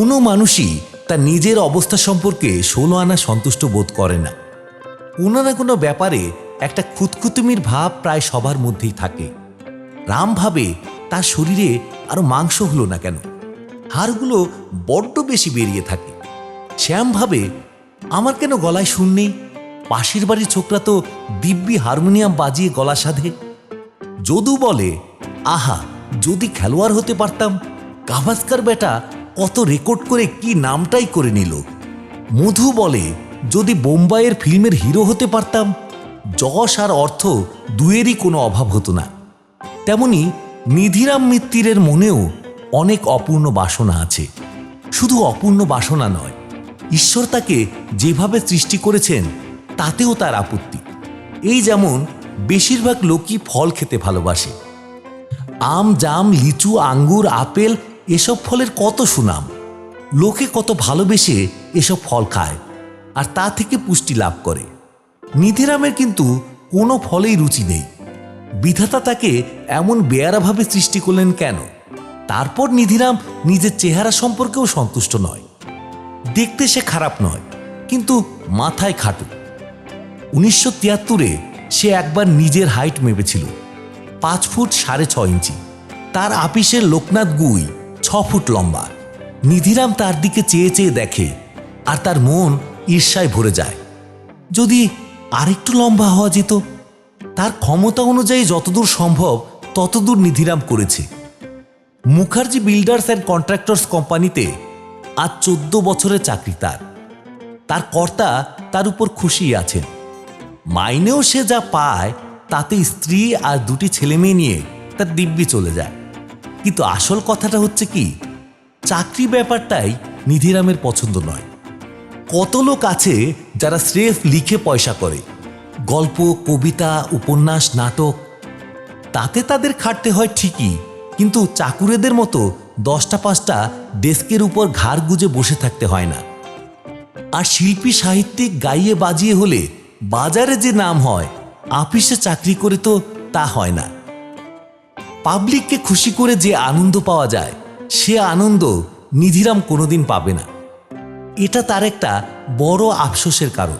কোনো মানুষই তার নিজের অবস্থা সম্পর্কে ষোলো আনা সন্তুষ্ট বোধ করে না। কোনো না কোনো ব্যাপারে একটা খুঁতখুতুমির ভাব প্রায় সবার মধ্যেই থাকে। রাম ভাবে তার শরীরে আরও মাংস হলো না কেন? হাড়গুলো বড্ড বেশি বেরিয়ে থাকে। শ্যাম ভাবে, আমার কেন গলায় সুর নেই? পাশের বাড়ির ছোকরা তো দিব্যি হারমোনিয়াম বাজিয়ে গলা সাধে। যদু বলে, আহা, যদি খেলোয়াড় হতে পারতাম গাভাস্কার বেটা কত রেকর্ড করে কি নামটাই করে নিল। মধু বলে, যদি বোম্বাইয়ের ফিল্মের হিরো হতে পারতাম, যশ আর অর্থ দুয়েরই কোনো অভাব হতো না। তেমনি নিধিরাম মিত্তিরের মনেও অনেক অপূর্ণ বাসনা আছে। শুধু অপূর্ণ বাসনা নয়, ঈশ্বর তাকে যেভাবে সৃষ্টি করেছেন, তাতেও তার আপত্তি। এই যেমন বেশিরভাগ লোকই ফল খেতে ভালোবাসে। আম, জাম, লিচু, আঙ্গুর, আপেল এসব ফলের কত সুনাম? লোকে কত ভালোবেসে এসব ফল খায়, আর তা থেকে পুষ্টি লাভ করে। নিধিরামের কিন্তু কোনো ফলেই রুচি নেই। বিধাতা তাকে এমন বেয়ারাভাবে সৃষ্টি করলেন কেন? তারপর নিধিরাম নিজের চেহারা সম্পর্কেও সন্তুষ্ট নয়। দেখতে সে খারাপ নয়, কিন্তু মাথায় খাটু। উনিশশো তিয়াত্তরে সে একবার নিজের হাইট মেপেছিল, পাঁচ ফুট সাড়ে ছ ইঞ্চি। তার আপিসের লোকনাথ গুই ফুট লম্বা। নিধিরাম তার দিকে চেয়ে চেয়ে দেখে, আর তার মন ঈর্ষায় ভরে যায়। যদি আরেকটু লম্বা হওয়া যেত, তার ক্ষমতা অনুযায়ী যতদূর সম্ভব ততদূর নিধিরাম করেছে। মুখার্জি বিল্ডার্স অ্যান্ড কন্ট্রাক্টরস কোম্পানিতে আজ চোদ্দ বছরের চাকরি তার। তার কর্তা তার উপর খুশি আছেন। মাইনেও সে যা পায়, তাতে স্ত্রী আর দুটি ছেলে মেয়ে নিয়ে তার দিব্যি চলে যায়। কিন্তু আসল কথাটা হচ্ছে কি? চাকরি ব্যাপারটাই নিধিরামের পছন্দ নয়। কত লোক আছে যারা স্রেফ লিখে পয়সা করে। গল্প, কবিতা, উপন্যাস, নাটক, তাতে তাদের খাটতে হয় ঠিকই, কিন্তু চাকুরেদের মতো দশটা পাঁচটা ডেস্কের উপর ঘাড় গুজে বসে থাকতে হয় না। আর শিল্পী, সাহিত্যিক গাইয়ে বাজিয়ে হলে বাজারে যে নাম হয়, আপিসে চাকরি করে তো তা হয় না। পাবলিককে খুশি করে যে আনন্দ পাওয়া যায়, সে আনন্দ নিধিরাম কোনোদিন পাবে না। এটা তার একটা বড় আফসোসের কারণ।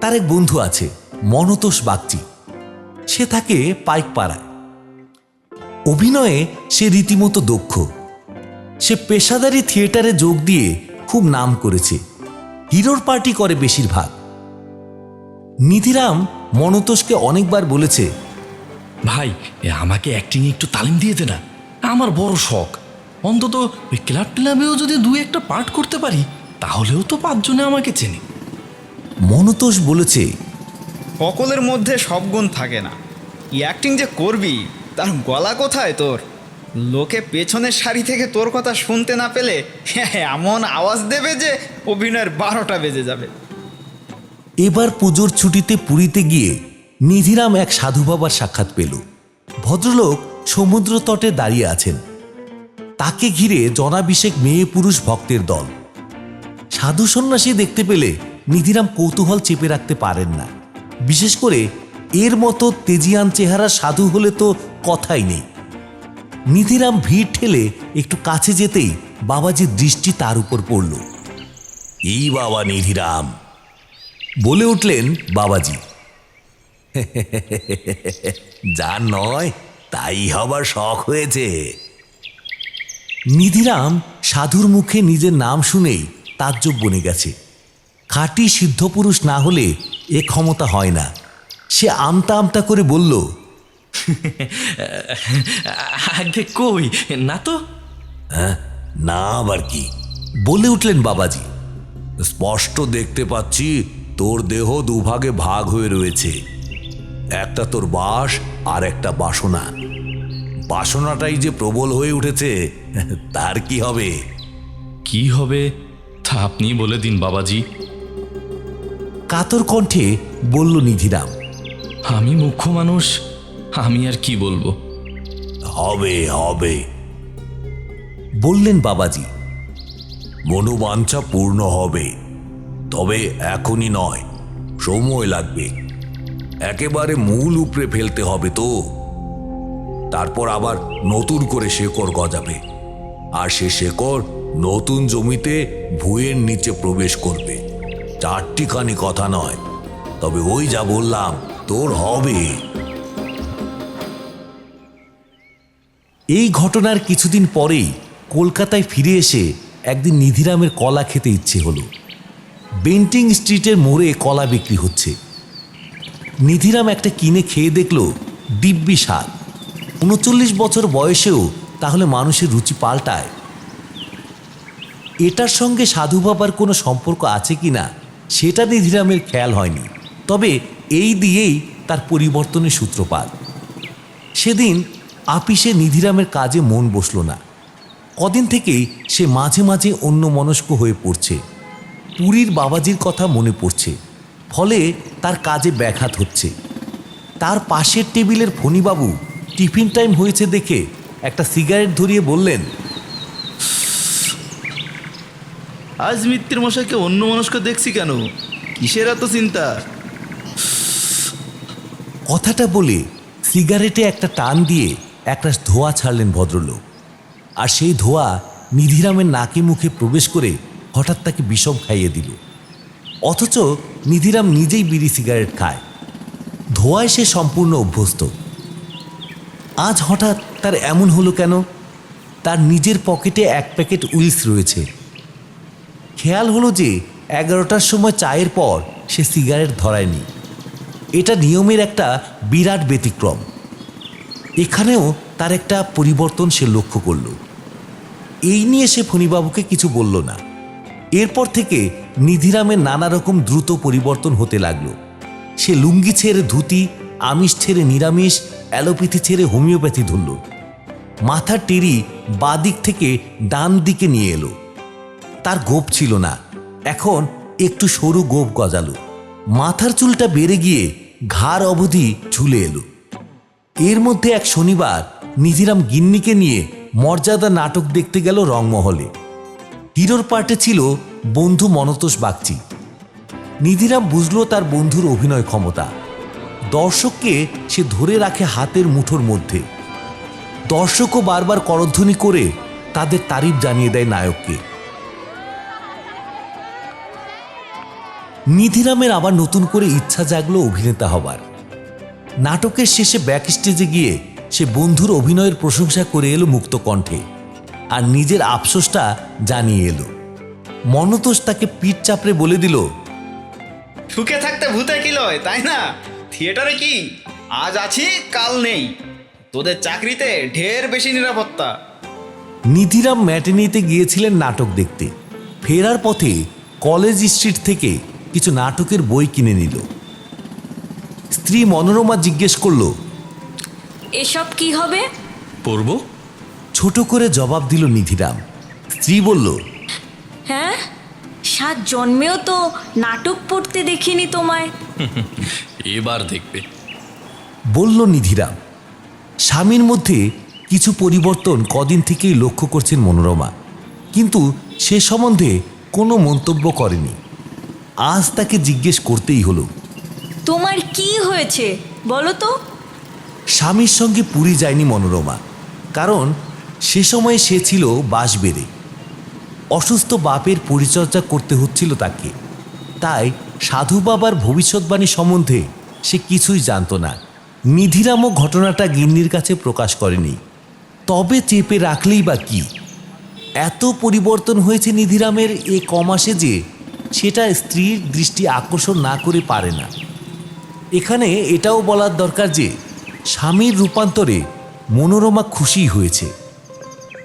তার এক বন্ধু আছে, মনতোষ বাগচি। সে থাকে পাইক পাড়ায় অভিনয়ে সে রীতিমতো দক্ষ। সে পেশাদারি থিয়েটারে যোগ দিয়ে খুব নাম করেছে। হিরোর পার্টি করে বেশিরভাগ। নিধিরাম মনতোষকে অনেকবার বলেছে ভাই আমাকে অ্যাক্টিং একটু তালিম দিয়ে দে না। আমার বড় শখ। অন্তত ওই ক্লাব ক্লাবেও যদি দু একটা পার্ট করতে পারি তাহলেও তো পাঁচজনে আমাকে চেনে। মনতোষ বলেছে সকলের মধ্যে সব গুণ থাকে না। ই অ্যাক্টিং যে করবি তার গলা কোথায় তোর? লোকে পেছনের সারি থেকে তোর কথা শুনতে না পেলে এমন আওয়াজ দেবে যে অভিনয়ের বারোটা বেজে যাবে। এবার পুজোর ছুটিতে পুরীতে গিয়ে নিধিরাম এক সাধু বাবার সাক্ষাৎ পেল। ভদ্রলোক সমুদ্র তটে দাঁড়িয়ে আছেন। তাকে ঘিরে জনাভিষেক মেয়ে পুরুষ ভক্তের দল। সাধু সন্ন্যাসী দেখতে পেলে নিধিরাম কৌতূহল চেপে রাখতে পারেন না। বিশেষ করে এর মতো তেজিয়ান চেহারা সাধু হলে তো কথাই নেই। নিধিরাম ভিড় ঠেলে একটু কাছে যেতেই বাবাজির দৃষ্টি তার উপর পড়ল। এই বাবা নিধিরাম। বলে উঠলেন বাবাজি। যা নয় তাই হবার শখ হয়েছে। নিধিরাম সাধুর মুখে নিজের নাম শুনেই তাজ্জব বনে গেছে। খাঁটি সিদ্ধপুরুষ না হলে এ ক্ষমতা হয় না। সে আমতা আমতা করে বলল আগে কই না তো? না আবার কি? বলে উঠলেন বাবাজি স্পষ্ট দেখতে পাচ্ছি তোর দেহ দুভাগে ভাগ হয়ে রয়েছে। একটা তোর বাস আর একটা বাসনা। বাসনাটাই যে প্রবল হয়ে উঠেছে তার কি হবে? কি হবে তা আপনি বলে দিন বাবাজি। কাতর কণ্ঠে বলল নিধিরাম আমি মুখ্য মানুষ আমি আর কি বলব? হবে হবে। বললেন বাবাজি মনোবাঞ্ছা পূর্ণ হবে তবে এখনই নয় সময় লাগবে। একেবারে মূল উপড়ে ফেলতে হবে তো। তারপর আবার নতুন করে শেকড় গজাবে। আর সে শেকড় নতুন জমিতে ভুঁয়ের নিচে প্রবেশ করবে। চারটিখানি কথা নয়, তবে ওই যা বললাম, তোর হবে। এই ঘটনার কিছুদিন পরেই কলকাতায় ফিরে এসে একদিন নিধিরামের কলা খেতে ইচ্ছে হলো। বেন্টিং স্ট্রিটের মোড়ে কলা বিক্রি হচ্ছে। নিধিরাম একটা কিনে খেয়ে দেখল দিব্যি স্বাদ। উনচল্লিশ বছর বয়সেও তাহলে মানুষের রুচি পাল্টায়। এটার সঙ্গে সাধু বাবার কোনো সম্পর্ক আছে কি না, সেটা নিধিরামের খেয়াল হয়নি। তবে এই দিয়েই তার পরিবর্তনের সূত্রপাত। সেদিন আপিসে নিধিরামের কাজে মন বসল না। কদিন থেকেই সে মাঝে মাঝে অন্য মনস্ক হয়ে পড়ছে। পুরীর বাবাজির কথা মনে পড়ছে। ফলে তার কাজে ব্যাঘাত হচ্ছে। তার পাশের টেবিলের ফণিবাবু টিফিন টাইম হয়েছে দেখে একটা সিগারেট ধরিয়ে বললেন আজ মিত্তির মশাইকে অন্য মনস্ক দেখছি কেন? কিসের এত চিন্তা? কথাটা বলে সিগারেটে একটা টান দিয়ে একটা ধোঁয়া ছাড়লেন ভদ্রলোক। আর সেই ধোঁয়া নিধিরামের নাকে মুখে প্রবেশ করে হঠাৎ তাকে বিষম খাইয়ে দিল। অথচ নিধিরাম নিজেই বিড়ি সিগারেট খায়। ধোঁয়ায় সে সম্পূর্ণ অভ্যস্ত। আজ হঠাৎ তার এমন হলো কেন? তার নিজের পকেটে এক প্যাকেট উইলস রয়েছে। খেয়াল হলো যে এগারোটার সময় চায়ের পর সে সিগারেট ধরায়নি। এটা নিয়মের একটা বিরাট ব্যতিক্রম। এখানেও তার একটা পরিবর্তন সে লক্ষ্য করল। এই নিয়ে সে ফণিবাবুকে কিছু বলল না। এরপর থেকে নিধিরামের নানা রকম দ্রুত পরিবর্তন হতে লাগল। সে লুঙ্গি ছেড়ে ধুতি, আমিষ ছেড়ে নিরামিষ, অ্যালোপ্যাথি ছেড়ে হোমিওপ্যাথি ধরল। মাথার টেরি বাদিক থেকে ডান দিকে নিয়ে এলো। তার গোপ ছিল না। এখন একটু সরু গোপ গজালো। মাথার চুলটা বেড়ে গিয়ে ঘাড় অবধি ঝুলে এলো। এর মধ্যে এক শনিবার নিধিরাম গিন্নিকে নিয়ে মর্যাদা নাটক দেখতে গেল রংমহলে। হিরোর পার্টে ছিল বন্ধু মনতোষ বাগচি। নিধিরাম বুঝলো তার বন্ধুর অভিনয় ক্ষমতা। দর্শককে সে ধরে রাখে হাতের মুঠোর মধ্যে। দর্শকও বারবার করধ্বনি করে তাদের তারিফ জানিয়ে দেয় নায়ককে। নিধিরামের আবার নতুন করে ইচ্ছা জাগলো অভিনেতা হবার। নাটকের শেষে ব্যাক স্টেজে গিয়ে সে বন্ধুর অভিনয়ের প্রশংসা করে এলো মুক্ত কণ্ঠে আর নিজের আফসোসটা জানিয়ে এলো। মনতোষ তাকে পিঠ চাপড়ে বলে দিল সুখে থাকতে ভূতে কি লয় তাই না? থিয়েটারে কি? আজ আছি কাল নেই। তোদের চাকরিতে ঢের বেশি নিরাপত্তা। নিধিরাম ম্যাটেনিতে গিয়েছিলেন নাটক দেখতে। ফেরার পথে কলেজ স্ট্রিট থেকে কিছু নাটকের বই কিনে নিল। স্ত্রী মনোরমা জিজ্ঞেস করল এসব কি হবে? পড়ব? ছোট করে জবাব দিল নিধিরাম। স্ত্রী বলল হ্যাঁ? সাত জন্মেও তো নাটক পড়তে দেখিনি তোমায়। এবার দেখবে। বলল নিধিরাম স্বামীর মধ্যে কিছু পরিবর্তন কদিন থেকেই লক্ষ্য করছেন মনোরমা কিন্তু সে সম্বন্ধে কোনো মন্তব্য করেনি। আজ তাকে জিজ্ঞেস করতেই হলো তোমার কি হয়েছে বলো তো? স্বামীর সঙ্গে পুরী যায়নি মনোরমা কারণ সে সময় সে ছিল বাঁশবেড়ে অসুস্থ বাপের পরিচর্যা করতে হচ্ছিল তাকে। তাই সাধু বাবার ভবিষ্যৎবাণী সম্বন্ধে সে কিছুই জানতো না। নিধিরামও ঘটনাটা গিন্নির কাছে প্রকাশ করেনি। তবে চেপে রাখলেই বা কি? এত পরিবর্তন হয়েছে নিধিরামের এ কমাসে যে সেটা স্ত্রীর দৃষ্টি আকর্ষণ না করে পারে না। এখানে এটাও বলার দরকার যে স্বামীর রূপান্তরে মনোরমা খুশি হয়েছে।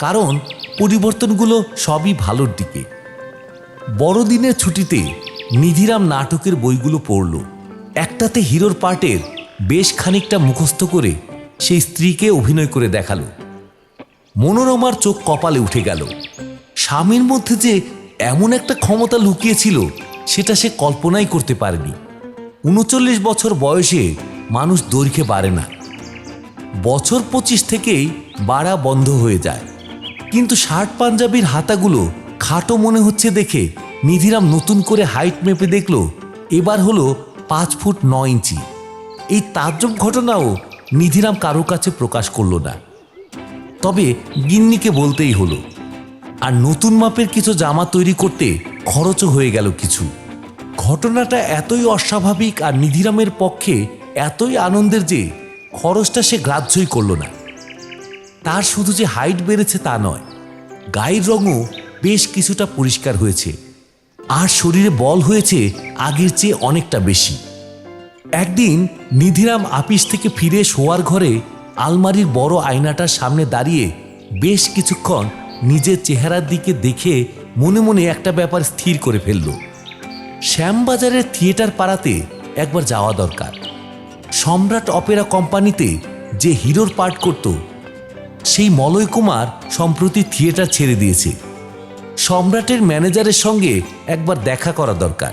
কারণ পরিবর্তনগুলো সবই ভালোর দিকে। বড়দিনের ছুটিতে নিধিরাম নাটকের বইগুলো পড়ল। একটাতে হিরোর পার্টের বেশ খানিকটা মুখস্থ করে সেই স্ত্রীকে অভিনয় করে দেখাল। মনোরমার চোখ কপালে উঠে গেল। স্বামীর মধ্যে যে এমন একটা ক্ষমতা লুকিয়েছিল, সেটা সে কল্পনাই করতে পারেনি। উনচল্লিশ বছর বয়সে মানুষ দৈর্ঘ্যে বাড়ে না। বছর পঁচিশ থেকেই বাড়া বন্ধ হয়ে যায়। কিন্তু শার্ট পাঞ্জাবির হাতাগুলো খাটো মনে হচ্ছে দেখে নিধিরাম নতুন করে হাইট মেপে দেখল, এবার হলো পাঁচ ফুট ন ইঞ্চি। এই তাজ্জব ঘটনাও নিধিরাম কারও কাছে প্রকাশ করল না। তবে গিন্নিকে বলতেই হলো, আর নতুন মাপের কিছু জামা তৈরি করতে খরচও হয়ে গেল কিছু। ঘটনাটা এতই অস্বাভাবিক আর নিধিরামের পক্ষে এতই আনন্দের যে খরচটা সে গ্রাহ্যই করল না। তার শুধু যে হাইট বেড়েছে তা নয়, গায়ের রঙও বেশ কিছুটা পরিষ্কার হয়েছে, আর শরীরে বল হয়েছে আগের চেয়ে অনেকটা বেশি। একদিন নিধিরাম আপিস থেকে ফিরে শোয়ার ঘরে আলমারির বড় আয়নাটার সামনে দাঁড়িয়ে বেশ কিছুক্ষণ নিজের চেহারার দিকে দেখে মনে মনে একটা ব্যাপার স্থির করে ফেলল। শ্যামবাজারের থিয়েটার পাড়াতে একবার যাওয়া দরকার। সম্রাট অপেরা কোম্পানিতে যে হিরোর পার্ট করত সেই মলয় কুমার সম্প্রতি থিয়েটার ছেড়ে দিয়েছে। সম্রাটের ম্যানেজারের সঙ্গে একবার দেখা করা দরকার।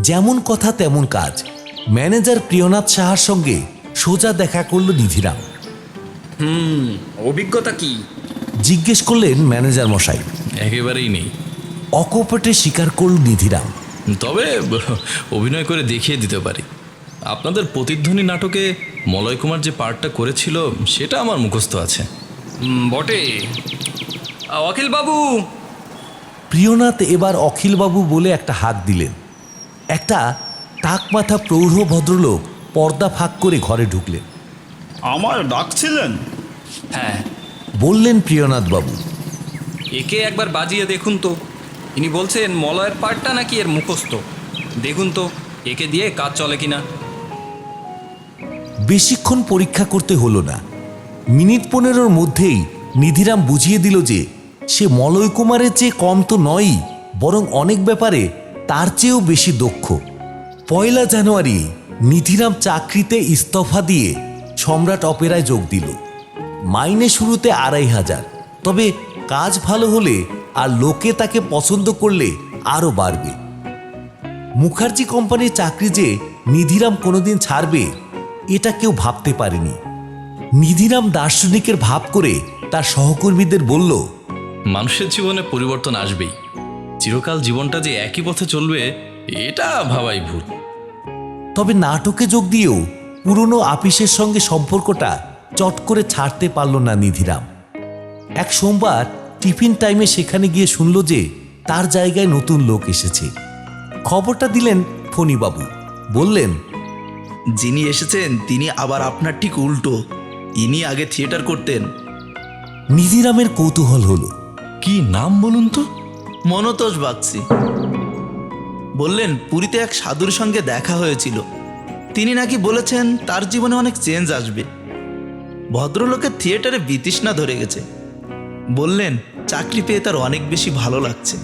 যেমন কথা তেমন কাজ। ম্যানেজার প্রিয়নাথ সাহার সঙ্গে সোজা দেখা করল নিধিরাম। হুম অভিজ্ঞতা কি? জিজ্ঞেস করলেন ম্যানেজার মশাই। একেবারেই নেই। অকপটে স্বীকার করল নিধিরাম। তবে অভিনয় করে দেখিয়ে দিতে পারি। আপনাদের প্রতিধ্বনি নাটকে মলয় কুমার যে পার্টটা করেছিল সেটা আমার মুখস্থ আছে। বটে। অখিল বাবু প্রিয়নাথ এবার অখিলবাবু বলে একটা হাত দিলেন। একটা টাক মাথা প্রৌঢ় ভদ্রলোক পর্দা ফাঁক করে ঘরে ঢুকলেন। আমার ডাকছিলেন? হ্যাঁ। বললেন প্রিয়নাথ বাবু একে একবার বাজিয়ে দেখুন তো। ইনি বলছেন মলয়ের পার্টটা নাকি এর মুখস্থ। দেখুন তো একে দিয়ে কাজ চলে কিনা। বেশিক্ষণ পরীক্ষা করতে হলো না। মিনিট পনেরোর মধ্যেই নিধিরাম বুঝিয়ে দিল যে, সে মলয় কুমারের চেয়ে কম তো নয়ই, বরং অনেক ব্যাপারে তার চেয়েও বেশি দক্ষ। পয়লা জানুয়ারি নিধিরাম চাকরিতে ইস্তফা দিয়ে সম্রাট অপেরায় যোগ দিল। মাইনে শুরুতে আড়াই হাজার, তবে কাজ ভালো হলে আর লোকে তাকে পছন্দ করলে আরও বাড়বে। মুখার্জি কোম্পানির চাকরি যে নিধিরাম কোনোদিন ছাড়বে এটা কেউ ভাবতে পারেনি। নিধিরাম দার্শনিকের ভাব করে তার সহকর্মীদের বলল মানুষের জীবনে পরিবর্তন আসবেই। চিরকাল জীবনটা যে একই পথে চলবে এটা ভাবাই ভুল। তবে নাটকে যোগ দিয়েও পুরনো আপিসের সঙ্গে সম্পর্কটা চট করে ছাড়তে পারল না নিধিরাম এক সোমবার টিফিন টাইমে সেখানে গিয়ে শুনল যে তার জায়গায় নতুন লোক এসেছে। খবরটা দিলেন ফণিবাবু। বললেন যিনি এসেছেন তিনি আবার আপনার ঠিক উল্টো। ইনি আগে থিয়েটার করতেন। নিধিরামের কৌতূহল হলো। কি নাম বলুন তো? মনতোষ বাগচি। বললেন পুরীতে এক সাধুর সঙ্গে দেখা হয়েছিল। তিনি নাকি বলেছেন তার জীবনে অনেক চেঞ্জ আসবে। ভদ্রলোকের থিয়েটারে বিতৃষ্ণা ধরে গেছে। বললেন চাকরি পেয়ে তার অনেক বেশি ভালো লাগছে।